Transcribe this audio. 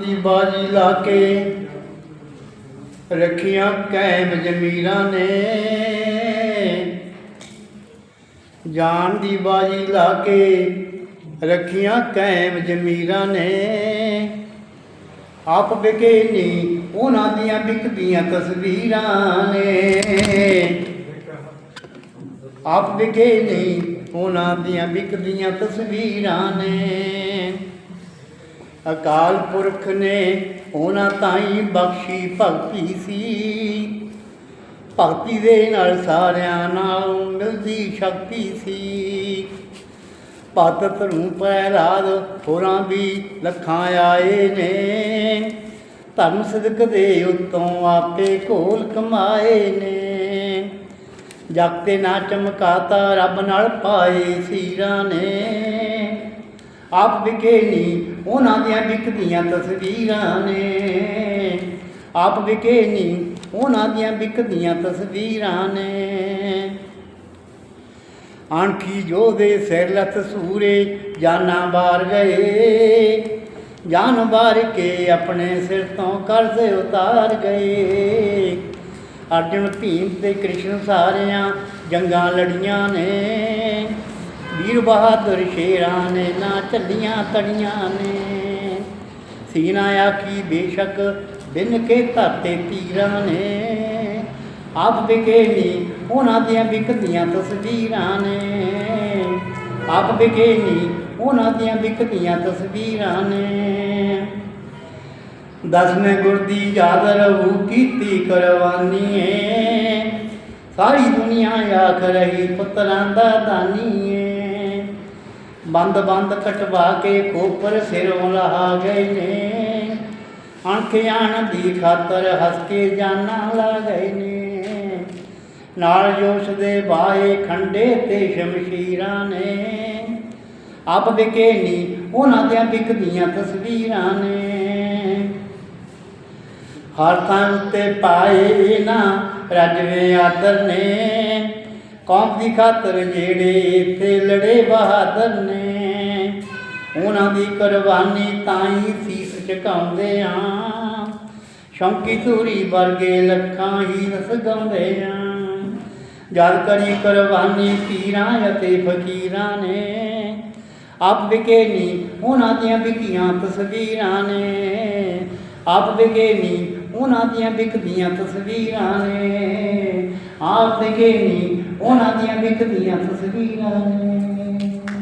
ਦੀ ਬਾਜੀ ਲਾ ਕੇ ਰੱਖੀਆਂ ਕਾਇਮ ਜ਼ਮੀਰਾਂ ਨੇ। ਜਾਨ ਦੀ ਬਾਜੀ ਲਾ ਕੇ ਰੱਖੀਆਂ ਕਾਇਮ ਜ਼ਮੀਰਾਂ ਨੇ। ਆਪ ਵਿਕੇ ਨਹੀਂ ਉਹਨਾਂ ਦੀਆਂ ਵਿਕਦੀਆਂ ਤਸਵੀਰਾਂ ਨੇ। ਆਪ ਵਿਕੇ ਨਹੀਂ ਉਹਨਾਂ ਦੀਆਂ ਵਿਕਦੀਆਂ ਤਸਵੀਰਾਂ ਨੇ। ਅਕਾਲ ਪੁਰਖ ਨੇ ਉਹਨਾਂ ਤਾਈ ਬਖਸ਼ੀ ਭਗਤੀ ਸੀ। ਭਗਤੀ ਦੇ ਨਾਲ ਸਾਰਿਆਂ ਨਾਲ ਮਿਲਦੀ ਸ਼ਕਤੀ ਸੀ। ਭਗਤ ਨੂੰ ਪ੍ਰਹਿਲਾਦ ਹੋਰਾਂ ਵੀ ਲੱਖਾਂ ਆਏ ਨੇ। ਧਰਮ ਸਦਕ ਦੇ ਉਤੋਂ ਆਪੇ ਕੋਲ ਕਮਾਏ ਨੇ। ਜਗ ਤੇ ਨਾ ਚਮਕਾਤਾ ਰੱਬ ਨਾਲ ਪਾਏ ਸੀਰਾਂ ਨੇ। ਆਪ ਵਿਕੇ ਨਹੀਂ ਉਹਨਾਂ ਦੀਆਂ ਵਿਕਦੀਆਂ ਤਸਵੀਰਾਂ ਨੇ। ਆਪ ਵਿਕੇ ਨਹੀਂ ਉਹਨਾਂ ਦੀਆਂ ਵਿਕਦੀਆਂ ਤਸਵੀਰਾਂ ਨੇ। ਆਣਖੀ ਜੋ ਦੇ ਸਿਰ ਲਤ ਸੂਰੇ ਜਾਨਾਂ ਬਾਰ ਗਏ। ਜਾਨ ਬਾਰ ਕੇ ਆਪਣੇ ਸਿਰ ਤੋਂ ਕਰਜ਼ ਉਤਾਰ ਗਏ। ਅਰਜੁਨ ਭੀਮ ਤੇ ਕ੍ਰਿਸ਼ਨ ਸਾਰਿਆਂ ਜੰਗਾਂ ਲੜੀਆਂ ਨੇ। ਵੀਰ ਬਹਾਦਰ ਸ਼ੇਰਾਂ ਨੇ ਨਾ ਚੱਲੀਆਂ ਤੜੀਆਂ ਨੇ। ਸੀਨਾ ਆਖੀ, ਬੇਸ਼ੱਕ ਬਿਨ ਕੇ ਧਰਤੇ ਤੀਰਾਂ ਨੇ। ਆਪ ਵਿਕੇ ਨਹੀਂ ਉਹਨਾਂ ਦੀਆਂ ਵਿਕਦੀਆਂ ਤਸਵੀਰਾਂ ਨੇ। ਆਪ ਵਿਕੇ ਨਹੀਂ ਉਹਨਾਂ ਦੀਆਂ ਵਿਕਦੀਆਂ ਤਸਵੀਰਾਂ ਨੇ। ਦਸਵੇਂ ਗੁਰ ਦੀ ਯਾਦ ਰਹੂ, ਕੀਤੀ ਕੁਰਬਾਨੀ ਏ ਸਾਰੀ ਦੁਨੀਆ ਆਖ ਰਹੀ, ਪੁੱਤਰਾਂ ਦਾ ਦਾਨੀ ਏ ਬੰਦ ਬੰਦ ਕਟਵਾ ਕੇ ਖੋਪਰ ਸਿਰੋਂ ਲਹਾ ਗਏ ਨੇ। ਅਣਖਿਆਣ ਦੀ ਖਾਤਰ ਹੱਸ ਕੇ ਜਾਨਾਂ ਲਾ ਗਏ ਨੇ। ਨਾਲ ਜੋਸ਼ ਦੇ ਬਾਏ ਖੰਡੇ ਤੇ ਸ਼ਮਸ਼ੀਰਾਂ ਨੇ। ਆਪ ਵਿਕੇ ਨਹੀਂ ਉਹਨਾਂ ਦੀਆਂ ਵਿਕਦੀਆਂ ਤਸਵੀਰਾਂ ਨੇ। ਹਰ ਥਾਂ ਉੱਤੇ ਪਾਏ ਨਾ ਰਜਵੇ ਆਦਰ ਨੇ। ਕੌਮ ਦੀ ਖਾਤਰ ਜਿਹੜੇ ਇੱਥੇ ਲੜੇ ਬਹਾਦਰ ਨੇ। ਉਹਨਾਂ ਦੀ ਕੁਰਬਾਨੀ ਤਾਈ ਸੀਸ ਝੁਕਾਉਂਦੇ ਆ। ਸ਼ੌਂਕੀ ਧੂਰੀ ਵਰਗੇ ਲੱਖਾਂ ਹੀ ਰਸ ਆ। ਜਦ ਕਰੀ ਕੁਰਬਾਨੀ ਪੀਰਾਂ ਅਤੇ ਫਕੀਰਾਂ ਨੇ। ਆਪ ਵਿਕੇ ਨਹੀਂ ਉਹਨਾਂ ਦੀਆਂ ਵਿਕੀਆਂ ਤਸਵੀਰਾਂ ਨੇ। ਆਪ ਵਿਕੇ ਨਹੀਂ ਉਹਨਾਂ ਦੀਆਂ ਵਿਕਦੀਆਂ ਤਸਵੀਰਾਂ ਨੇ। ਆਪ ਵਿਕੇ ਨਹੀਂ ਉਹਨਾਂ ਦੀਆਂ ਵਿਕਦੀਆਂ ਤਸਵੀਰਾਂ